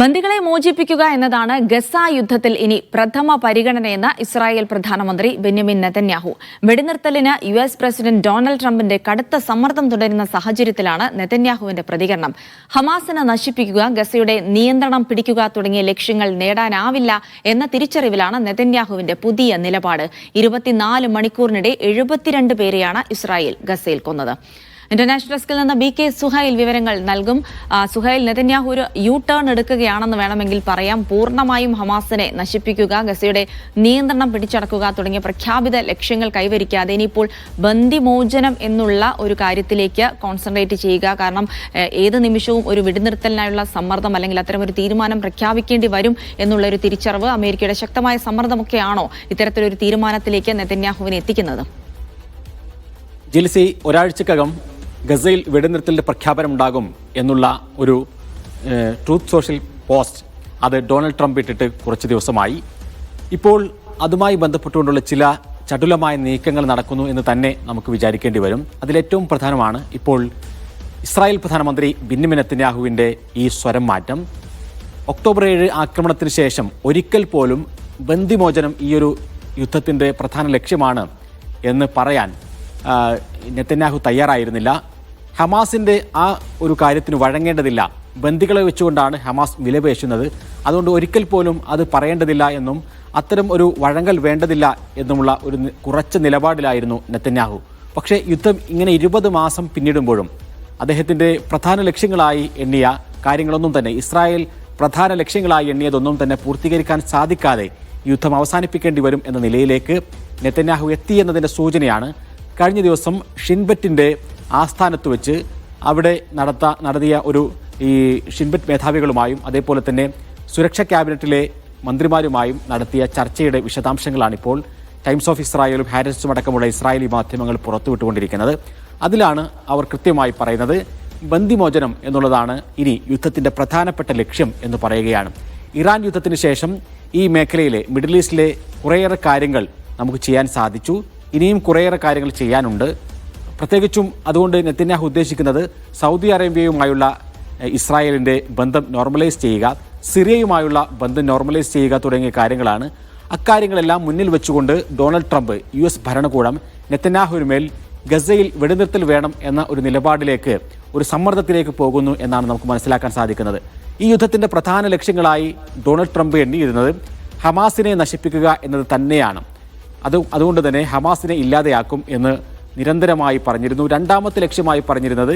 ബന്ദികളെ മോചിപ്പിക്കുക എന്നതാണ് ഗസ യുദ്ധത്തിൽ ഇനി പ്രഥമ പരിഗണനയെന്ന് ഇസ്രായേൽ പ്രധാനമന്ത്രി ബെന്യമിൻ നെതന്യാഹു. വെടിനിർത്തലിന് യു എസ് പ്രസിഡന്റ് ഡൊണാൾഡ് ട്രംപിന്റെ കടുത്ത സമ്മർദ്ദം തുടരുന്ന സാഹചര്യത്തിലാണ് നെതന്യാഹുവിന്റെ പ്രതികരണം. ഹമാസിനെ നശിപ്പിക്കുക ഗസയുടെ നിയന്ത്രണം പിടിക്കുക തുടങ്ങിയ ലക്ഷ്യങ്ങൾ നേടാനാവില്ല എന്ന തിരിച്ചറിവിലാണ് നെതന്യാഹുവിന്റെ പുതിയ നിലപാട്. ഇരുപത്തിനാല് മണിക്കൂറിനിടെ എഴുപത്തിരണ്ട് പേരെയാണ് ഇസ്രായേൽ ഗസയിൽ കൊന്നത് ഇന്റർനാഷണൽ ഡെസ്കിൽ നിന്ന് ബി കെ സുഹൈൽ വിവരങ്ങൾ നൽകും. സുഹൈൽ നെതന്യാഹു ഒരു യു ടേൺ എടുക്കുകയാണെന്ന് വേണമെങ്കിൽ പറയാം. പൂർണമായും ഹമാസിനെ നശിപ്പിക്കുക ഗസയുടെ നിയന്ത്രണം പിടിച്ചടക്കുക തുടങ്ങിയ പ്രഖ്യാപിത ലക്ഷ്യങ്ങൾ കൈവരിക്കാതെ ഇനിയിപ്പോൾ ബന്ദിമോചനം എന്നുള്ള ഒരു കാര്യത്തിലേക്ക് കോൺസെൻട്രേറ്റ് ചെയ്യുക. കാരണം ഏത് നിമിഷവും ഒരു വെടിനിർത്തലിനായുള്ള സമ്മർദ്ദം അല്ലെങ്കിൽ അത്തരം ഒരു തീരുമാനം പ്രഖ്യാപിക്കേണ്ടി വരും എന്നുള്ള ഒരു തിരിച്ചറിവ് അമേരിക്കയുടെ ശക്തമായ സമ്മർദ്ദമൊക്കെയാണോ ഇത്തരത്തിലൊരു തീരുമാനത്തിലേക്ക് നെതന്യാഹുവിനെ എത്തിക്കുന്നത്? ജിൽസി ഒരാഴ്ചക്കകം ഗസയിൽ വെടിനിർത്തലിന്റെ പ്രഖ്യാപനമുണ്ടാകും എന്നുള്ള ഒരു ട്രൂത്ത് സോഷ്യൽ പോസ്റ്റ് അത് ഡൊണാൾഡ് ട്രംപ് ഇട്ടിട്ട് കുറച്ച് ദിവസമായി. ഇപ്പോൾ അതുമായി ബന്ധപ്പെട്ടുകൊണ്ടുള്ള ചില ചടുലമായ നീക്കങ്ങൾ നടക്കുന്നു എന്ന് തന്നെ നമുക്ക് വിചാരിക്കേണ്ടി വരും. അതിലേറ്റവും പ്രധാനമാണ് ഇപ്പോൾ ഇസ്രായേൽ പ്രധാനമന്ത്രി ബിന്നിമിൻ നെത്തന്യാഹുവിന്റെ ഈ സ്വരം മാറ്റം. ഒക്ടോബർ ഏഴ് ആക്രമണത്തിന് ശേഷം ഒരിക്കൽ പോലും ബന്ധിമോചനം ഈ ഒരു യുദ്ധത്തിന്റെ പ്രധാന ലക്ഷ്യമാണ് എന്ന് പറയാൻ നെത്തന്യാഹു തയ്യാറായിരുന്നില്ല. ഹമാസിന്റെ ആ ഒരു കാര്യത്തിന് വഴങ്ങേണ്ടതില്ല. ബന്ദികളെ വെച്ചുകൊണ്ടാണ് ഹമാസ് വിലപേശുന്നത്. അതുകൊണ്ട് ഒരിക്കൽ പോലും അത് പറയേണ്ടതില്ല എന്നും അത്തരം ഒരു വഴങ്ങൽ വേണ്ടതില്ല എന്നുമുള്ള ഒരു കുറച്ച് നിലപാടിലായിരുന്നു നെത്തന്യാഹു പക്ഷേ യുദ്ധം ഇങ്ങനെ ഇരുപത് മാസം പിന്നിടുമ്പോഴും അദ്ദേഹത്തിന്റെ പ്രധാന ലക്ഷ്യങ്ങളായി എണ്ണിയ കാര്യങ്ങളൊന്നും തന്നെ ഇസ്രായേൽ പ്രധാന ലക്ഷ്യങ്ങളായി എണ്ണിയതൊന്നും തന്നെ പൂർത്തീകരിക്കാൻ സാധിക്കാതെ യുദ്ധം അവസാനിപ്പിക്കേണ്ടി വരും എന്ന നിലയിലേക്ക് നെത്തന്യാഹു എത്തി എന്നതിന്റെ സൂചനയാണ് കഴിഞ്ഞ ദിവസം ഷിൻബറ്റിന്റെ ആസ്ഥാനത്ത് വെച്ച് അവിടെ നടത്ത നടത്തിയ ഒരു ഈ ഷിൻബറ്റ് മേധാവികളുമായും അതേപോലെ തന്നെ സുരക്ഷാ ക്യാബിനറ്റിലെ മന്ത്രിമാരുമായും നടത്തിയ ചർച്ചയുടെ വിശദാംശങ്ങളാണിപ്പോൾ ടൈംസ് ഓഫ് ഇസ്രായേലും ഹാരിസും അടക്കമുള്ള ഇസ്രായേലി മാധ്യമങ്ങൾ പുറത്തുവിട്ടുകൊണ്ടിരിക്കുന്നത്. അതിലാണ് അവർ കൃത്യമായി പറയുന്നത് ബന്ദിമോചനം എന്നുള്ളതാണ് ഇനി യുദ്ധത്തിന്റെ പ്രധാനപ്പെട്ട ലക്ഷ്യം എന്ന് പറയുകയാണ്. ഇറാൻ യുദ്ധത്തിന് ശേഷം ഈ മേഖലയിലെ മിഡിൽ ഈസ്റ്റിലെ കുറേയേറെ കാര്യങ്ങൾ നമുക്ക് ചെയ്യാൻ സാധിച്ചു. ഇനിയും കുറേയേറെ കാര്യങ്ങൾ ചെയ്യാനുണ്ട്. പ്രത്യേകിച്ചും അതുകൊണ്ട് നെത്തന്യാഹു ഉദ്ദേശിക്കുന്നത് സൗദി അറേബ്യയുമായുള്ള ഇസ്രായേലിന്റെ ബന്ധം നോർമലൈസ് ചെയ്യുക സിറിയയുമായുള്ള ബന്ധം നോർമലൈസ് ചെയ്യുക തുടങ്ങിയ കാര്യങ്ങളാണ്. അക്കാര്യങ്ങളെല്ലാം മുന്നിൽ വെച്ചുകൊണ്ട് ഡൊണാൾഡ് ട്രംപ് യു എസ് ഭരണകൂടം നെത്തന്യാഹുവിനുമേൽ ഗസയിൽ വെടിനിർത്തൽ വേണം എന്ന ഒരു നിലപാടിലേക്ക് ഒരു സമ്മർദ്ദത്തിലേക്ക് പോകുന്നു എന്നാണ് നമുക്ക് മനസ്സിലാക്കാൻ സാധിക്കുന്നത്. ഈ യുദ്ധത്തിന്റെ പ്രധാന ലക്ഷ്യങ്ങളായി ഡൊണാൾഡ് ട്രംപ് എണ്ണിയിരുന്നത് ഹമാസിനെ നശിപ്പിക്കുക എന്നത് തന്നെയാണ്. അത് അതുകൊണ്ട് തന്നെ ഹമാസിനെ ഇല്ലാതെയാക്കും എന്ന് നിരന്തരമായി പറഞ്ഞിരുന്നു. രണ്ടാമത്തെ ലക്ഷ്യമായി പറഞ്ഞിരുന്നത്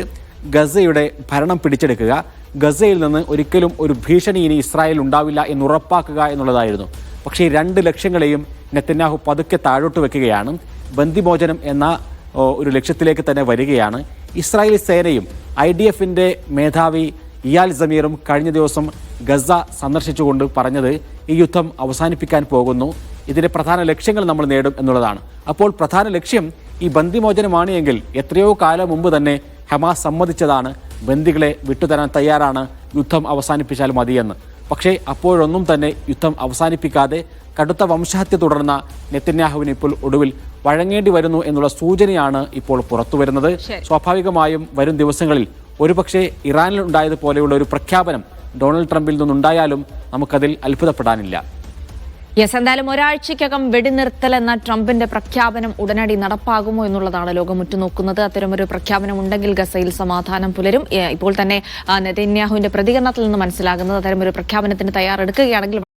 ഗസയുടെ ഭരണം പിടിച്ചെടുക്കുക. ഗസയിൽ നിന്ന് ഒരിക്കലും ഒരു ഭീഷണി ഇനി ഇസ്രായേൽ ഉണ്ടാവില്ല എന്ന് ഉറപ്പാക്കുക എന്നുള്ളതായിരുന്നു. പക്ഷേ രണ്ട് ലക്ഷ്യങ്ങളെയും നെത്തന്യാഹു പതുക്കെ താഴോട്ട് വെക്കുകയാണ്. ബന്ദിമോചനം എന്ന ഒരു ലക്ഷ്യത്തിലേക്ക് തന്നെ വരികയാണ്. ഇസ്രായേൽ സേനയും ഐ ഡി എഫിന്റെ മേധാവി ഇയാൽ സമീറും കഴിഞ്ഞ ദിവസം ഗസ സന്ദർശിച്ചുകൊണ്ട് പറഞ്ഞത് ഈ യുദ്ധം അവസാനിപ്പിക്കാൻ പോകുന്നു. ഇതിന്റെ പ്രധാന ലക്ഷ്യങ്ങൾ നമ്മൾ നേടും എന്നുള്ളതാണ്. അപ്പോൾ പ്രധാന ലക്ഷ്യം ഈ ബന്ദിമോചനമാണ് എങ്കിൽ എത്രയോ കാലം മുമ്പ് തന്നെ ഹമാസ് സമ്മതിച്ചതാണ് ബന്ദികളെ വിട്ടുതരാൻ തയ്യാറാണ് യുദ്ധം അവസാനിപ്പിച്ചാൽ മതിയെന്ന്. പക്ഷേ അപ്പോഴൊന്നും തന്നെ യുദ്ധം അവസാനിപ്പിക്കാതെ കടുത്ത വംശഹത്യ തുടർന്ന നെത്തന്യാഹുവിന് ഇപ്പോൾ ഒടുവിൽ വഴങ്ങേണ്ടി വരുന്നു എന്നുള്ള സൂചനയാണ് ഇപ്പോൾ പുറത്തു വരുന്നത്. സ്വാഭാവികമായും വരും ദിവസങ്ങളിൽ ഒരുപക്ഷെ ഇറാനിൽ ഉണ്ടായതുപോലെയുള്ള ഒരു പ്രഖ്യാപനം ഡൊണാൾഡ് ട്രംപിൽ നിന്നുണ്ടായാലും നമുക്കതിൽ അത്ഭുതപ്പെടാനില്ല. യെസ് എന്തായാലും ഒരാഴ്ചയ്ക്കകം വെടിനിർത്തൽ എന്ന ട്രംപിന്റെ പ്രഖ്യാപനം ഉടനടി നടപ്പാകുമോ എന്നുള്ളതാണ് ലോകം ഉറ്റുനോക്കുന്നത്. അത്തരമൊരു പ്രഖ്യാപനം ഉണ്ടെങ്കിൽ ഗസയിൽ സമാധാനം പുലരും. ഇപ്പോൾ തന്നെ നെതന്യാഹുവിന്റെ പ്രതികരണത്തിൽ നിന്ന് മനസ്സിലാകുന്നത് അത്തരമൊരു പ്രഖ്യാപനത്തിന് തയ്യാറെടുക്കുകയാണെങ്കിൽ